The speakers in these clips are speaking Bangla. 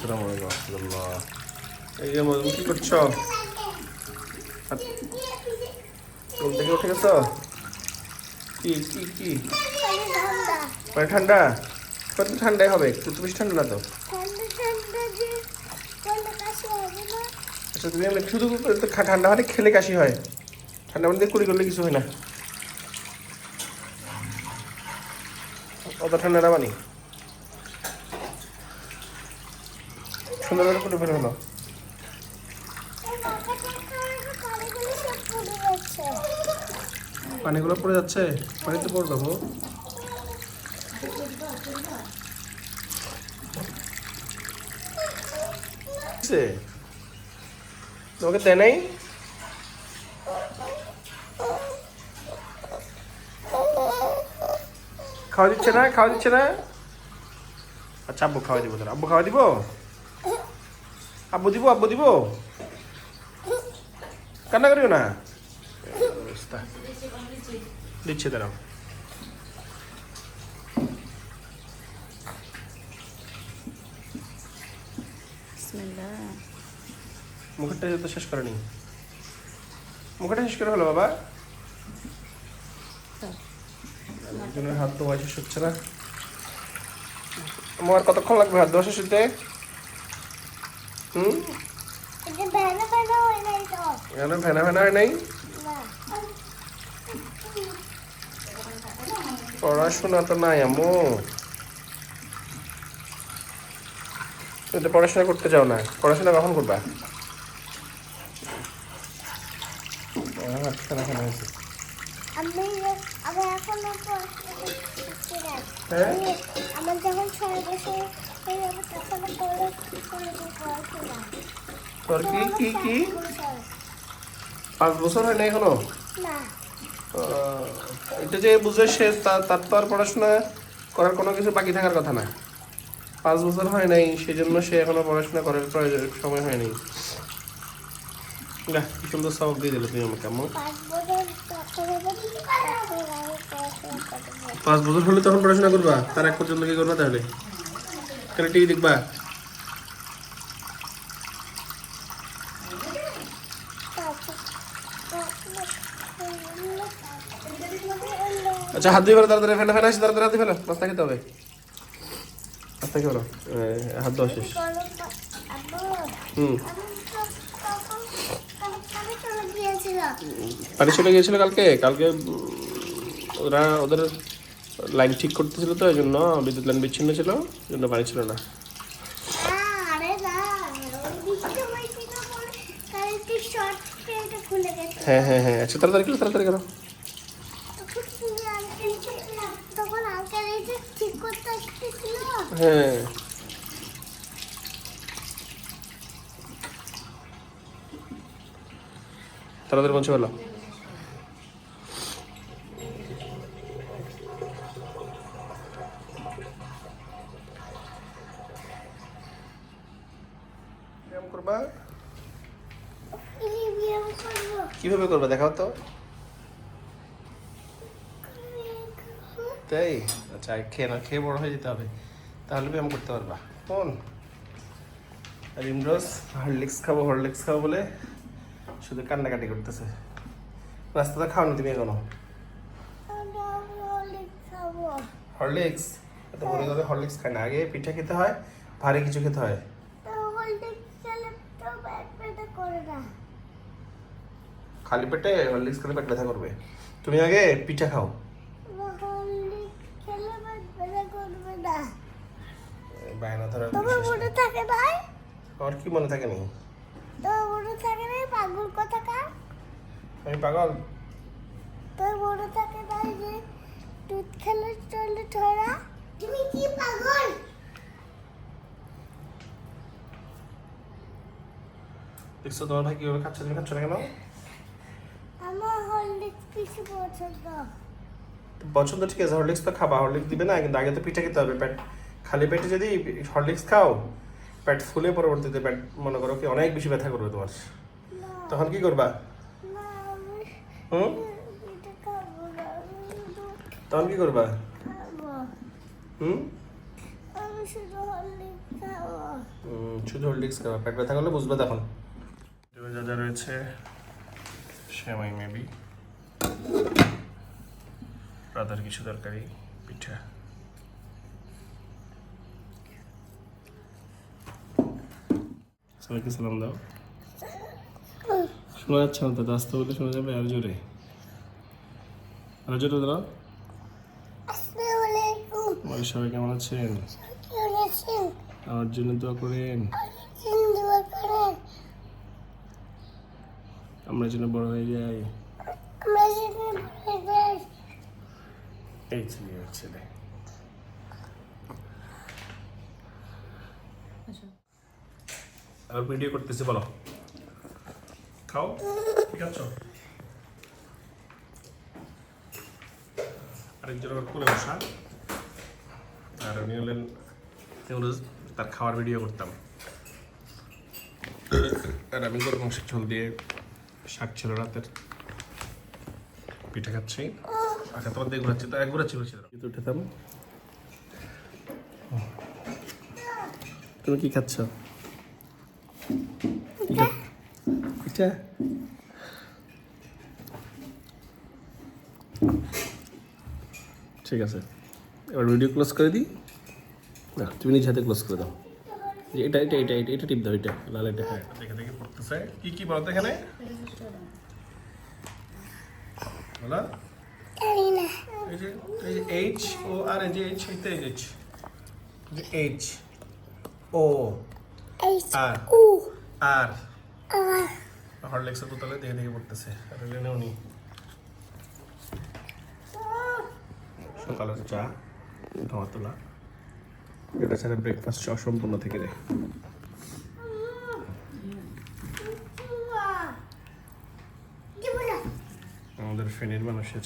আসসালামু আলাইকুম রহমতুল্লাহ। এই যে মজুম কি করছ? ঘুম থেকে উঠে গেছো? কি কি কি? মানে ঠান্ডা? কত ঠান্ডাই হবে? একটু বেশি ঠান্ডা না তো। আচ্ছা তুমি আমি শুধু ঠান্ডা মানে খেলে কাশি হয়। ঠান্ডা মানে কুড়ি করলে কিছু হয় না। অত ঠান্ডা না মানি? সুন্দর করে করে ফেলে হলো। পানিগুলো পড়ে যাচ্ছে? পানিতে গো। হচ্ছে? তোমাকে দেয় নাই? খাওয়া দিচ্ছে না? খাওয়া দিচ্ছে না? আচ্ছা আব্বু খাওয়া দিব তোর আব্বু খাওয়া দিব? আব্বু দিব আব্বু দিব। কান্না করিও না। দিচ্ছে দাঁড়াও। মুখেরটা তো শেষ করেনি। মুখেরটা শেষ করে হলো বাবা। হাত ধোয়া শেষ হচ্ছে না। আমার কতক্ষণ লাগবে হাত ধোয়া শেষ হতে হুম? এখানে ফেনা ফেনা হয় নাই? পড়াশোনা তো নাই আম্মু। তুমি তো পড়াশোনা করতে চাও না। পড়াশোনা কখন করবা? আমি আমি। হ্যাঁ? আমি- আমার যখন ছয় বছর তোর কি কি কি? পাঁচ বছর হয় না। এখনও এটা যে বুঝে সে তার তো আর পড়াশোনা করার কোনো কিছু বাকি থাকার কথা না। পাঁচ বছর হয় নাই সেই জন্য সে এখনও পড়াশোনা করার প্রয়োজন সময় হয়নি। না কি সুন্দর সবক দিয়ে দিলে তুমি আমাকে আম্মু। পাঁচ বছর হলে তখন পড়াশোনা করবা? তার এক পর্যন্ত কি করবা তাহলে? তাহলে টিভি দেখবা আচ্ছা হাত দিয়ে ফেলো তাড়াতাড়ি ফেলে ফেলে আসি তাড়াতাড়ি হাত ফেলো। নাস্তা খেতে হবে। নাস্তা খেয়ে ফেলো হাত শেষ। হুম। পানি চলে গিয়েছিল কালকে। কালকে ওরা ওদের লাইন ঠিক করতেছিল তো এই জন্য বিদ্যুৎ লাইন বিচ্ছিন্ন ছিল এই জন্য পানি ছিল না। হ্যাঁ হ্যাঁ হ্যাঁ আচ্ছা তাড়াতাড়ি করো তাড়াতাড়ি করো। হ্যাঁ। তাড়াতাড়ি পৌঁছে ফেলো। করবা? কীভাবে করবা দেখাও তো। তাই? আচ্ছা খেয়ে না খেয়ে বড় হয়ে যেতে হবে। তাহলে ব্যায়াম করতে পারবা। কোন? আর ইমরোজ হরলিক্স খাব হরলিক্স খাব বলে শুধু কান্নাকাটি করতেছে। রাস্তাটা খাওনি তুমি এখনও? Horlicks Horlicks? এত বড় করে হরলিক্স খায় না। আগে পিঠা খেতে হয় ভারী কিছু খেতে হয় তো হরলিক্স খেলে তো পেট ব্যথা করে না খালি পেটে হরলিক্স খেলে পেট ব্যথা করবে। তুমি আগে পিঠা খাও। না বায়না ধরার মনে থাকে নাই আমার কি মনে থাকে নি? মনে থাকে নাই পাগল কথা কার? আমি পাগল। তোর মনে থাকে নাই যে দুধ খেলে চলে ছড়া তুমি কি পাগল? দেখছ তোমার ভাই কীভাবে খাচ্ছে? তুমি খাচ্ছ না কেন? আমার হরলিক্স বেশি পছন্দ। পছন্দ ঠিক আছে হরলিক্স তো খাবা হরলিক্স দিবে না কিন্তু আগে তো পিঠা খেতে হবে পেট খালি পেটে যদি হরলিক্স খাও পেট ফুলে পরবর্তীতে পেট মনে করো কি অনেক বেশি ব্যথা করবে তোমার। তখন কি করবা? হুম? তখন কি করবা? হুম? শুধু হরলিক্স খাব। হুম শুধু হোল্ডিক্স খাওয়া পেট ব্যথা করলে বুঝবে তখন। যা যা রয়েছে। সেমাই মেবি। রাধার কিছু তরকারি পিঠা। সবাইকে সালাম দাও। শোনা যাচ্ছে না তো আস্তে বলে শোনা যাবে আর জোরে। আর জোরে দাও আসসালামু আলাইকুম। বাড়ির সবাই কেমন আছেন? কেমন আছেন? আমার জন্য দোয়া করেন দোয়া করেন আমরা যেন বড় হয়ে যাই। আমরা এই ছেলে ছেলে। আর ভিডিও করতেছি বলো। খাও ঠিক আছে? আরেকজন আবার কোলে বসা। আর উনি হলেন তার খাওয়ার ভিডিও করতাম। আর আমি গরু মাংসের ঝোল দিয়ে শাক ছিল রাতের। পিঠা খাচ্ছি। আচ্ছা তোমার দিয়ে ঘুরাচ্ছি। তো এক ঘুরাচ্ছি ঘুরাচ্ছি। কিন্তু উঠেতাম তুমি কি খাচ্ছ? পিঠা। ঠিক আছে। এবার ভিডিও ক্লোজ করে দিই। না তুমি নিজ হাতে ক্লোজ করে দাও। এটা এটা এটা এটা এটা টিপ দাও এটা লাল এটা হ্যাঁ। দেখে দেখে পড়তেছে। কি কি বলতো এখানে? বলা। জানি না এই যে এই যে এইচ ও আর এই যে এইচ এইতে এইচ যে এইচ ও আর উ আর আর হরলেক্সের বোতলে দেখে দেখে পড়তেছে। আর এলে উনি সকালের চা ধোয়া তোলা। এটা ছাড়া ব্রেকফাস্ট অসম্পূর্ণ থেকে যায় আমাদের ফেনীর মানুষের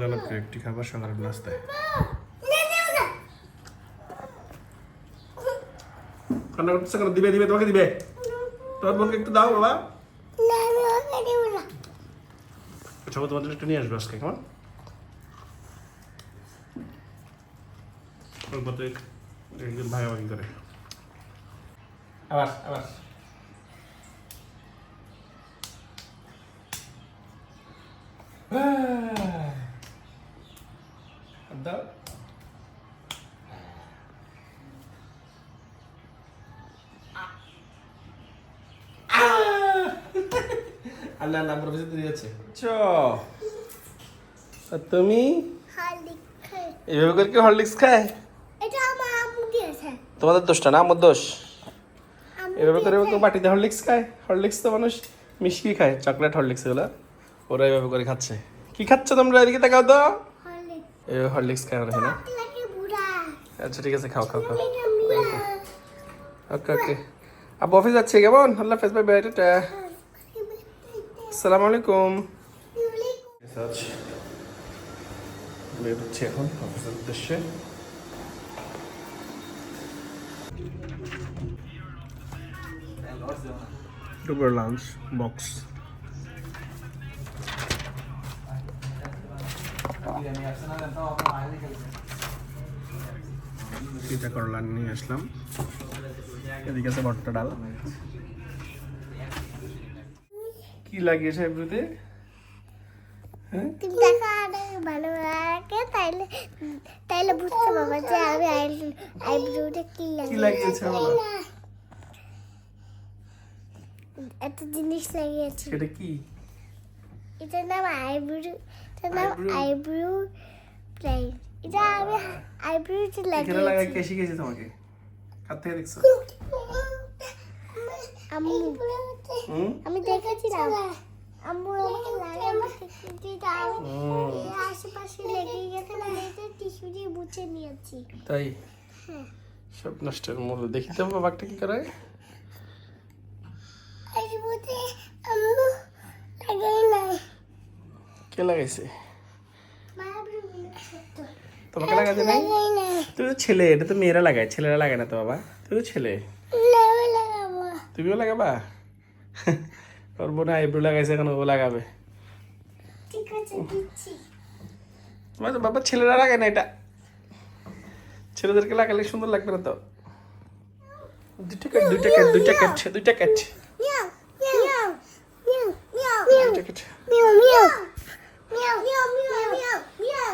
জনপ্রিয় একটি খাবার সকালের নাস্তায়। কান্না করতেছে কেন? দিবে দিবে তোমাকে দিবে। তোমার বোনকে একটু দাও বাবা। আচ্ছা তোমাদের একটু নিয়ে আসবে আজকে কেমন? ওর মতো এক- একজন ভাগাভাগি করে আবার আবার দাও আল্লাহ আল্লাহ আমার দিয়ে যাচ্ছে চ তুমি এভাবে করে কি হরলিক্স খায় এটা আমার আম্মু দিয়েছে তোমাদের দোষটা না আমার দোষ? এভাবে করে কেউ বাটিতে হরলিক্স খায়। হরলিক্স তো মানুষ মিষ্টি খায় চকলেট হরলিক্স এগুলো। ওরা এভাবে করে খাচ্ছে। কি খাচ্ছ তোমরা এদিকে তাকাও তো? এভাবে হরলিক্স খায় ওরা না? আচ্ছা ঠিক আছে খাও খাও খাও। ওকে ওকে। আব্বু অফিস যাচ্ছে কেমন? আল্লাহ হাফেজ বাই বাই টাটা। আসসালামু আলাইকুম। বের হচ্ছে এখন অফিসের উদ্দেশ্যে। দুপুর লাঞ্চ বক্স পিঠা করলা নিয়ে আসলাম। এদিকে আছে ভট্টা ডাল। কি লাগিয়েছে এমনিতে? হ্যাঁ? ভালো লাগে তাইলে তাইলে বুঝতে পারবে যে আমি আইব্রোটা কি কি লাগে লাগিয়েছে একটা জিনিস লাগিয়েছি। সেটা কি? এটার নাম আইব্রো এটার নাম? আইব্রো? এটা আমি আইব্রোটা এখানে লাগাই লাগিয়েছি কে শিখেছে তোমাকে? থেকে দেখছ? আমি। দেখেছিলাম। আম্মু আমাকে আশেপাশে লেগে গেছে মানে এটা টিস্যু দিয়ে মুছে নিয়েছি। তাই? হ্যাঁ। সব নষ্টের মূল। দেখি তো বাবাকটা কি করে আইব্রোতে আম্মু লাগাই নাই কে লাগাইছে? তোমাকে লাগাতে নাই? তুমি তো ছেলে এটা তো মেয়েরা লাগায় ছেলেরা লাগায় না তো বাবা। তুমি তো ছেলে। না তুমিও লাগাবা? ওর বোন আইব্রো লাগাইছে এখন ও লাগাবে। তোমার তো বাবা ছেলেরা লাগায় না এটা। ছেলেদেরকে লাগালে সুন্দর লাগবে না তো। দুইটা ক্যাট দুইটা ক্যাট দুইটা ক্যাট দুইটা cat meow, meow, meow, meow, meow, meow, meow,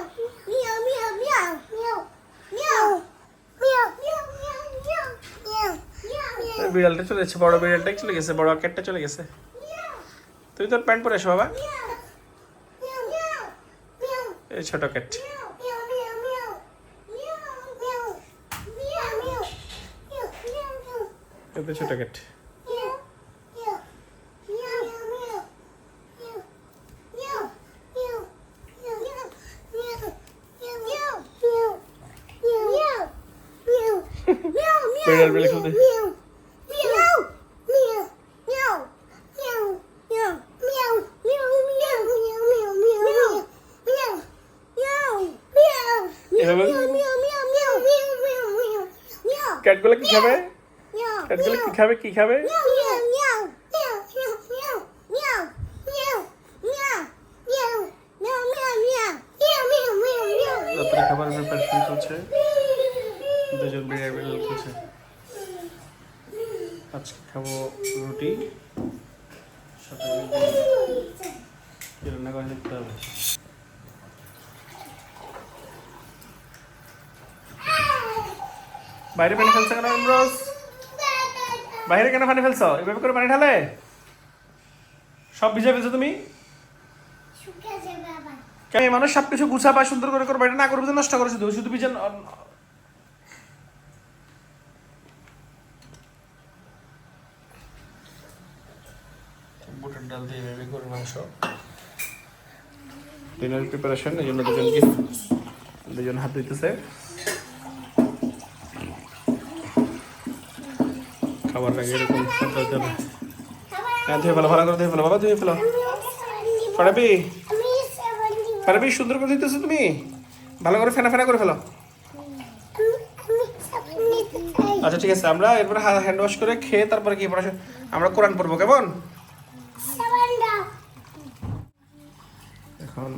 meow, meow, meow, meow, meow, meow, বিড়ালটা চলে গেছে বড় বিড়ালটাই চলে গেছে বড় ক্যাটটা চলে গেছে meow, তুই তোর প্যান্ট পরে এসো বাবা meow, meow, meow, meow. এই ছোট ক্যাট Meow, meow, খাবে ক্যাটবেল কি খাবে কি খাবে রুটি রান্না করে দেখতে হবে বাইরে পানি ফেলছে কেন, ইমরোজ? বাইরে কেন পানি এভাবে করে পানি ঢালে? সব ভিজে ফেলছো তুমি। কেন মানুষ সবকিছু গুছাবা সুন্দর করে না করবে নষ্ট করে শুধু শুধু ভিজে বুটের ডাল দিয়ে ভেবে গরুর মাংস। ডিনার প্রিপারেশন এই জন্য দুজন দুজন হাত দিতেছে। খাবার আগে এরকম হ্যাঁ ধুয়ে ফেলো ভালো করে ধুয়ে ফেলো বাবা ধুয়ে ফেলো। সেভেন পারবি সুন্দর করে দিতেছো তুমি? ভালো করে ফেনা ফেনা করে ফেলো। আচ্ছা ঠিক আছে আমরা এরপরে হ্যান্ড ওয়াশ করে খেয়ে তারপরে কি পড়াশোনা আমরা কোরআন পড়ব কেমন? এখন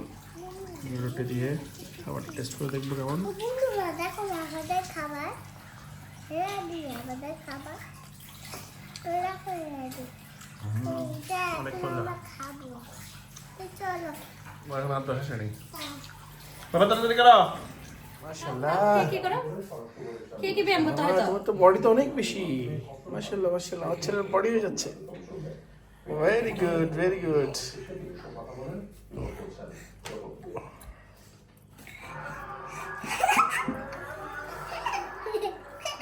রুটি দিয়ে খাবারটা টেস্ট করে দেখব কেমন? দেখো খাবার। খাবার। বডি তো? অনেক বেশি। মাশাআল্লাহ মাশাআল্লাহ। আমার ছেলের বডি হয়ে যাচ্ছে। ভেরি গুড ভেরি গুড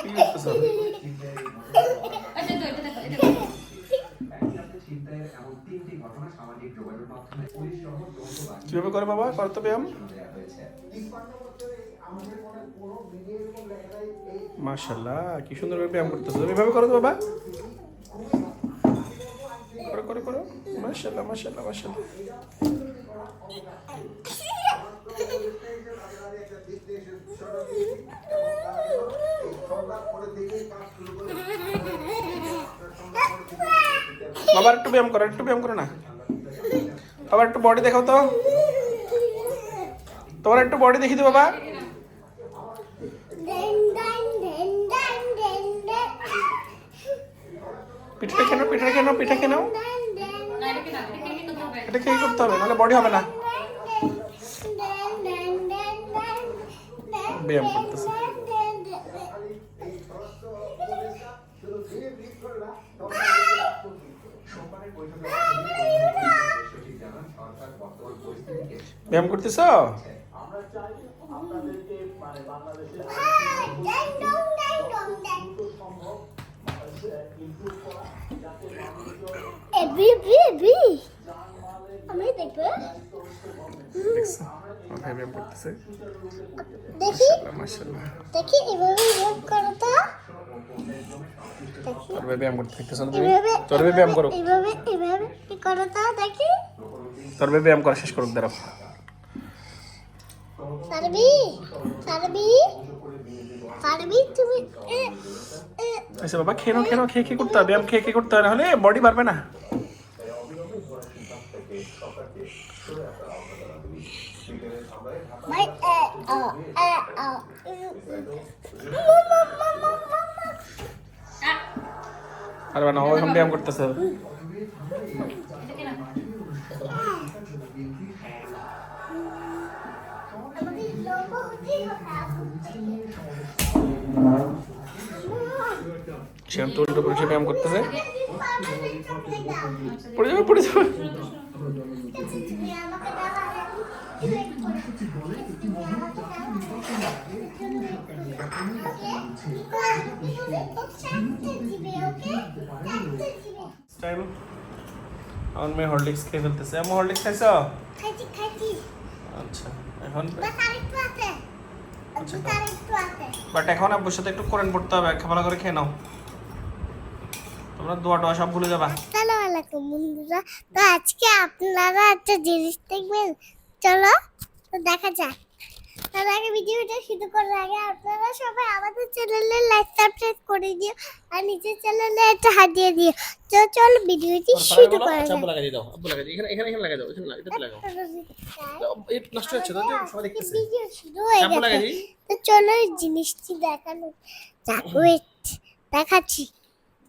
কি করতেছো? কীভাবে করে বাবা? তো ব্যায়াম? মাশাল্লাহ কি সুন্দর করে ব্যায়াম করতেছো। এভাবে করো তো বাবা। করো করো করো। মাশাল্লাহ মাশাল্লাহ মাশাল্লাহ বাবা, একটু ব্যায়াম করো, একটু ব্যায়াম করো না। বাবা, একটু বডি দেখো তো। তোমার একটু বডি দেখি তো বাবা। পিঠে কেন পিঠে কেন পিঠে কেন এটা কি করতে হবে, নাহলে বডি হবে না। ব্যায়াম করতেছে। সোমবারের ব্যায়াম করতেছ? আমি ব্যায়াম দেখি। ব্যায়াম তুমি? ব্যায়াম করো। কি ব্যায়াম করা শেষ করুক দাঁড়াও। পারবি? পারবি? পারবি তুমি? আচ্ছা বাবা খেয়ে নাও খেয়ে নাও খেয়ে করতে হবে। ব্যায়াম খেয়ে খেয়ে করতে হবে নাহলে বডি পারবে না। আর বাবা এখন ব্যায়াম করতেছে। সে তো উল্টো করে ব্যায়াম করতেছে। পড়ে যাবে পড়ে যাবে। আমার মেয়ে হরলিক্স খেয়ে ফেলতেছে। আমি হরলিক্স খাইছ? আচ্ছা এখন? বাস আচ্ছা, বাট এখন আব্বুর সাথে একটু কোরআন পড়তে হবে। খাবার করে খেয়ে নাও। তোমরা দোয়া টোয়া সব ভুলে যাবা। আসসালামু আলাইকুম বন্ধুরা। তো আজকে আপনারা একটা জিনিস দেখবেন। চলো তো দেখা যাক। তার আগে ভিডিওটা শুরু করার আগে আপনারা সবাই আমাদের চ্যানেলে লাইক সাবস্ক্রাইব করে দিও আর নিচের চ্যানেলে একটা হাত দিয়ে দিও। তো চলো ভিডিওটি শুরু করা যাক। আব্বু দাও। আব্বু এখানে এখানে এখানে দাও এখানে এটাতে লাগাও। এই নষ্ট হচ্ছে তো সবাই দেখতেছে। ভিডিও শুরু হয়ে গেছে। তো চলো জিনিসটি দেখানো যাক। ওয়েট দেখাচ্ছি।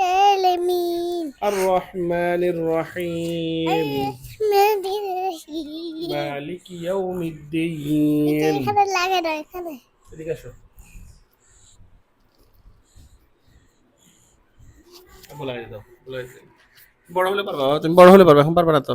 রাব্বিল الرحمن الرحيم. الرحمن الرحيم. مالك يوم الدين. এদিকে আসো। বলা দাও বলা বড় হলে পারবা তুমি বড় হলে পারবা এখন পারবা না তো।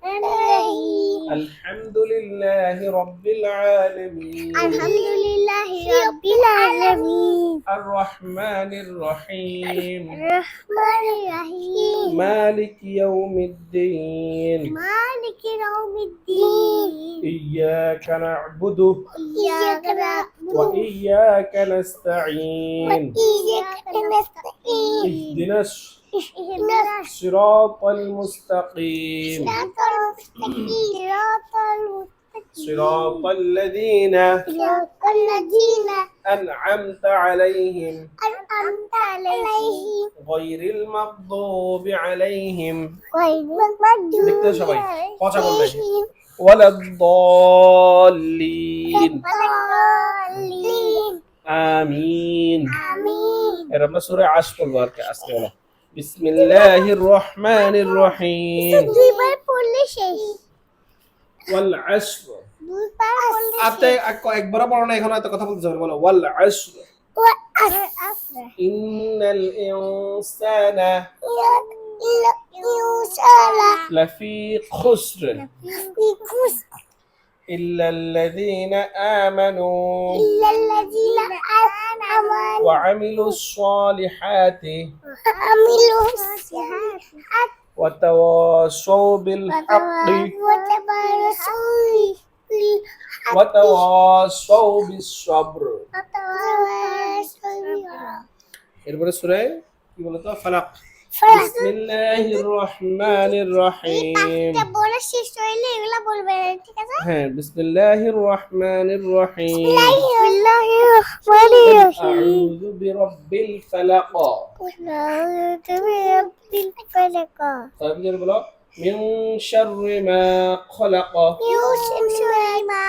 الحمد لله رب العالمين. الحمد لله رب العالمين. الرحمن الرحيم. الرحمن الرحيم. مالك يوم الدين. مالك يوم الدين. إياك نعبد إياك نعبد وإياك نستعين. وإياك نستعين. اهدنا الص- اهدنا الصراط المستقيم الصراط المستقيم صراط المستقيم صراط الذين صراط الذين أنعمت عليهم أنعمت عليهم غير المغضوب عليهم غير المغضوب দেখতে সবাই পচা বলবে عليهم ولا الضالين الضالين آمين آمين এর আমরা সূরা আশ পড়বো আর কি আজকে হলো বিসমিল্লাহির রহমানির রহিম দুইবার পড়লে শেষ ওয়াল আসর দুইবার পড়লে আতে একবার পড়ো না এখন এত কথা বলতে যাবে বলো ওয়াল আসর ইন্নাল ইনসানা ইনসানা লাফি খুসর লাফি খুসর إلا الذين آمنوا إلا الذين آمنوا وعملوا الصالحات وعملوا الصالحات وتواصوا بالحق وتواصوا بالحق وتواصوا بالصبر وتواصوا এরপরে সূরা কি বলতো ফালাক بالحق বিসমিল্লাহির রহমানির রহিম একটা বলে শেষ হইলে এগুলা বলবে না, ঠিক আছে হ্যাঁ বিসমিল্লাহির রহমানির রহিম بسم الله الرحمن الرحيم أعوذ برب الفلق قل أعوذ برب الفلق طيب جل بلا من شر ما خلق يوسف ما خلق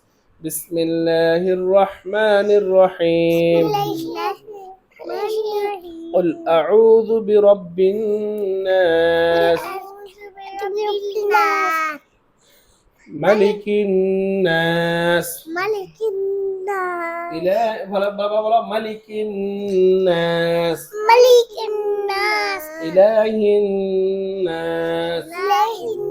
بسم الله الرحمن الرحيم. قل أعوذ برب الناس. ملك الناس. ملك الناس إله بلا بلا بلا ملك الناس. ملك الناس. إله الناس. لهنا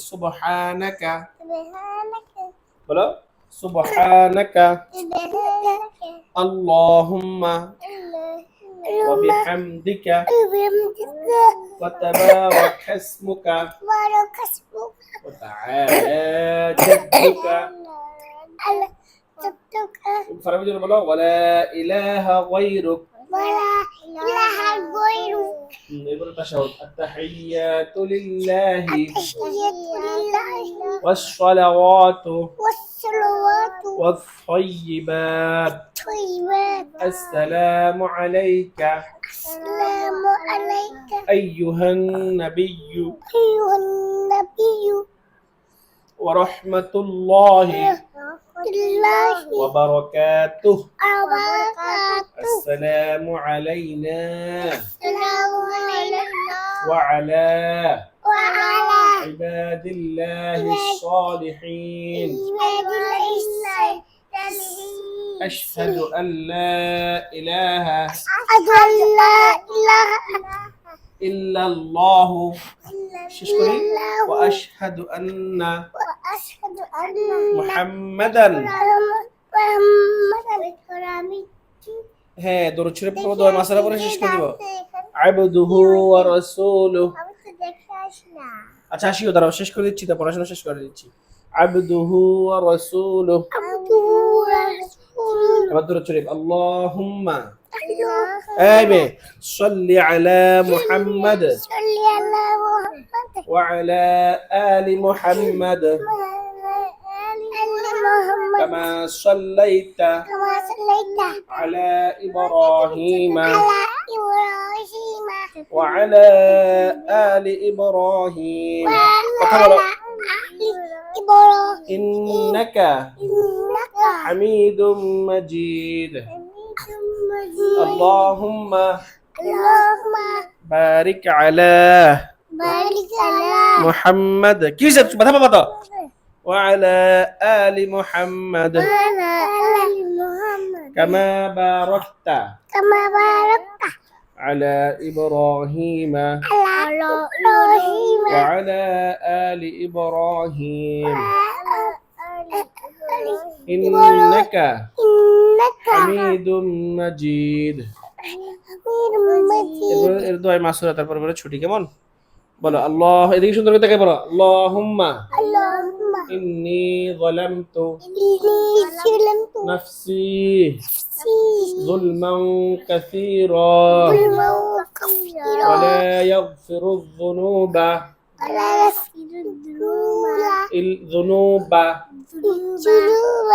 সুবহানাকা সুবহানাকা বলো সুবহানাকা সুবহানাকা আল্লাহুম্মা ওয়া বিহামদিকা ওয়া তাবারাক ইসমুকা بارك اسمك ওয়া তাআলা জাদ্দুকা على جدك ফারাবি জন বলো ওয়ালা ইলাহা গায়রুক ولا إله غيرك نقول تشهد التحيات لله. التحيات لله. والصلوات. والصلوات. والطيبات. الطيبات. السلام عليك. السلام عليك. أيها النبي. أيها النبي. ورحمة الله. الله وبركاته. وبركاته. السلام علينا. السلام علينا. وعلى وعلى عباد الله الصالحين. عباد الله الصالحين. أشهد أن لا إله أشهد أن لا إله ইল্লাল্লাহ। শেষ করি। ওয়া আশহাদু আন্না মুহাম্মাদান। হ্যাঁ দরুদ শরীফ দোয়া মাসালা শেষ করে দিব। আবদুহু ওয়া রাসূলুহু। আচ্ছা আসিও দাঁড়াও শেষ করে দিচ্ছি তা পড়াশোনা শেষ করে দিচ্ছি। আবদুহু ওয়া রাসূলুহু। আবদুহু ওয়া রাসূলুহু। আবার দরুদ শরীফ আল্লাহুম্মা। أيوه. آمين. صل على محمد. صل على محمد. وعلى آل محمد. كما صليت كما صليت على إبراهيم. على إبراهيم. وعلى آل إبراهيم. وعلى آل إبراهيم. إنك حميد مجيد. اللهم اللهم بارك على بارك على محمد. كيف وعلى آل محمد. وعلى آل محمد. كما باركت. كما باركت. على إبراهيم. على إبراهيم. وعلى آل إبراهيم. ইন্নাকা হামিদুম মাজিদ এর দোয়ায় মাসুরা তারপর বলে ছুটি কেমন? বলো আল্লাহ এদিকে সুন্দর করে তাকাই বলো আল্লাহুম্মা ইন্নি যালামতু নাফসি যুলমান কাসীরা ওয়া লা ইয়াগফিরু যুনুবা ইল যুনুবা الذنوب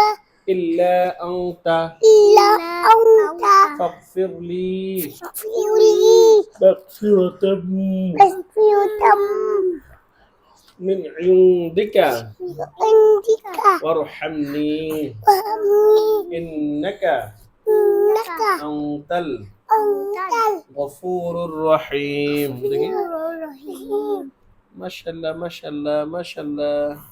إلا أنت. إلا أنت. فاغفر لي. فاغفر لي. مغفرة مغفرة من عندك. من عندك. وارحمني. وارحمني. إنك إنك. أنت الغفور الرحيم. ما شاء الله ما شاء الله ما شاء الله.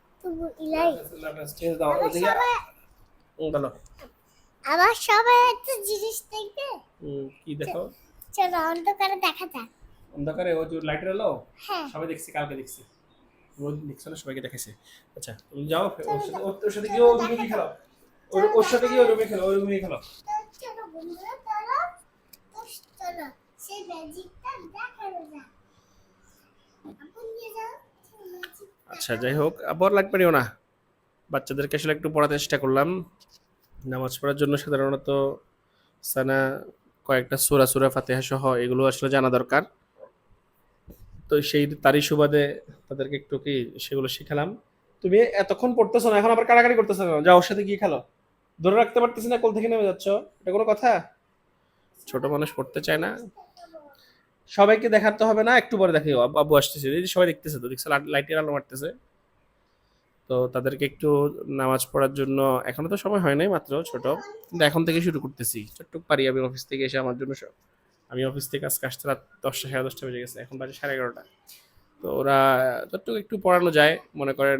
আবার সবাই একটা জিনিস দেখবে? কি দেখো? চলো অন্ধকারে দেখা যাক। অন্ধকারে ও যে লাইটের এলো হ্যাঁ। সবাই দেখছি কালকে দেখছি। রোজ দেখছ না সবাইকে দেখেছে আচ্ছা তুমি যাও ওর সাথে ওর- ওর সাথে গিয়ে রুমে খেলো। ওর সাথে গিয়ে রুমে খেলো ওই রুমে খেলো। চলো বন্ধুরা চলো। চলো সেই ম্যাজিকটা দেখানো যাক। আপনি যাও ম্যাজিক আচ্ছা যাই হোক আবার লাগবে নিও না। বাচ্চাদেরকে আসলে একটু পড়াতে চেষ্টা করলাম। নামাজ পড়ার জন্য সাধারণত সানা, কয়েকটা সুরা সুরা ফাতেহা সহ এগুলো আসলে জানা দরকার। তো সেই, তারই সুবাদে তাদেরকে একটু কি সেগুলো শিখালাম। তুমি এতক্ষণ পড়তেছো না, এখন আবার কাড়াকাড়ি করতেছো না যাও ওর সাথে গিয়ে খেলো। ধরে রাখতে পারতেছি না, কোল থেকে নেমে যাচ্ছ। এটা কোনো কথা? ছোট মানুষ পড়তে চায় না। সবাইকে দেখাতে হবে না, একটু পরে দেখি বাবু আসতেছে। এই সবাই দেখতেছে তো, দেখছে লাইটের আলো মারতেছে। তো তাদেরকে একটু নামাজ পড়ার জন্য, এখনও তো সময় হয় নাই মাত্র ছোট, কিন্তু এখন থেকে শুরু করতেছি। চট্টুক পারি, আমি অফিস থেকে এসে আমার জন্য সব আমি অফিস থেকে আজকে আসতে রাত দশটা, সাড়ে দশটা বেজে গেছে, এখন বাজে সাড়ে এগারোটা। তো ওরা চট্টুক একটু পড়ানো যায়, মনে করেন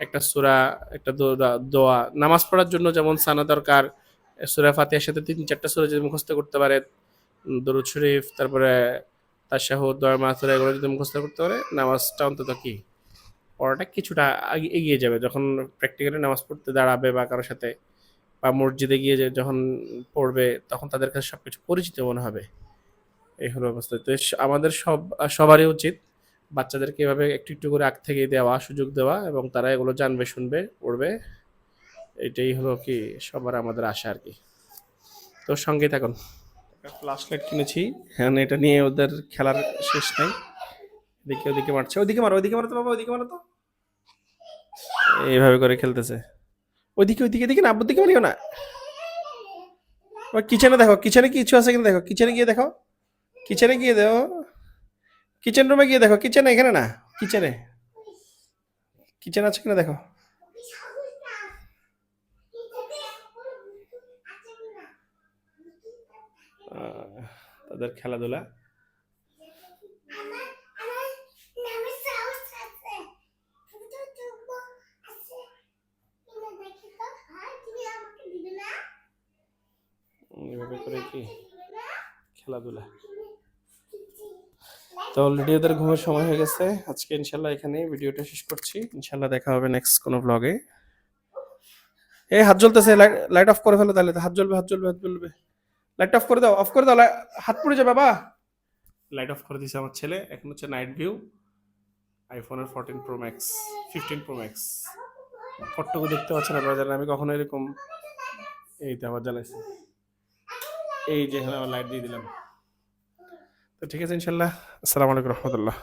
একটা সুরা, একটা দোয়া- নামাজ পড়ার জন্য যেমন সানা দরকার, সুরা ফাতিহার সাথে তিন চারটা সুরা যদি মুখস্থ করতে পারে দরুদ শরীফ, তারপরে তাশাহুদ দোয়া মাথুরা এগুলো যদি মুখস্থ করতে পারে, নামাজটা অন্তত কি? পড়াটা কিছুটা এগিয়ে যাবে। যখন প্র্যাকটিক্যালি নামাজ পড়তে দাঁড়াবে বা কারোর সাথে বা মসজিদে গিয়ে যখন পড়বে, তখন তাদের কাছে সব কিছু পরিচিত মনে হবে। এই হলো অবস্থা। তো আমাদের সব সবারই উচিত বাচ্চাদেরকে এভাবে একটু একটু করে আগ থেকে দেওয়া, সুযোগ দেওয়া এবং তারা এগুলো জানবে, শুনবে, পড়বে। এটাই হলো কি, সবার আমাদের আশা আর কি। তো সঙ্গে থাকুন। ফ্লাশ লাইট কিনেছি। হ্যাঁ এটা নিয়ে ওদের খেলার শেষ নাই। এদিকে ওদিকে মারছে। ওইদিকে মারো ওইদিকে মারো তো বাবা ওইদিকে মারো তো। এইভাবে করে খেলতেছে। ওইদিকে ওইদিকে দিকে না আব্বুর দিকে মারিও না। কিচেনে দেখো, কিচেনে কিছু আছে কিনা দেখো। কিচেনে গিয়ে দেখো। কিচেনে গিয়ে দেখো। কিচেন রুমে গিয়ে দেখো। কিচেনে এখানে না, কিচেনে। কিচেন আছে কিনা দেখো আহ, তাদের খেলাধুলা আমার আমার নামের সাহস আছে ছোট ছোট আছে তুমি দেখি তো আর তুমি আমাকে দিবে না? উম, এভাবে করে কি? খেলাধুলা। তো অলরেডি ওদের ঘুমের সময় হয়ে গেছে। আজকে ইনশাল্লাহ এখানে ভিডিওটা শেষ করছি। ইনশাল্লাহ দেখা হবে নেক্সট কোনো ব্লগে এই হাত জ্বলতেছে লাইট অফ করে ফেলো তাহলে। হাত জ্বলবে হাত জ্বলবে হাত জ্বলবে। লাইট অফ করে দাও অফ করে দাও হাত পড়ে যাবে বাবা লাইট অফ করে দিয়েছে আমার ছেলে, এখন হচ্ছে নাইট ভিউ আইফোনের fourteen pro max fifteen pro max ফটোকে দেখতে পাচ্ছেন আপনারা জানেন, আমি কখনো এরকম এই তো আবার জ্বালাইছি। এই যে আমার লাইট দিয়ে দিলাম। তো ঠিক আছে, ইনশাল্লাহ। আসসালামু আলাইকুম রহমতুল্লাহ।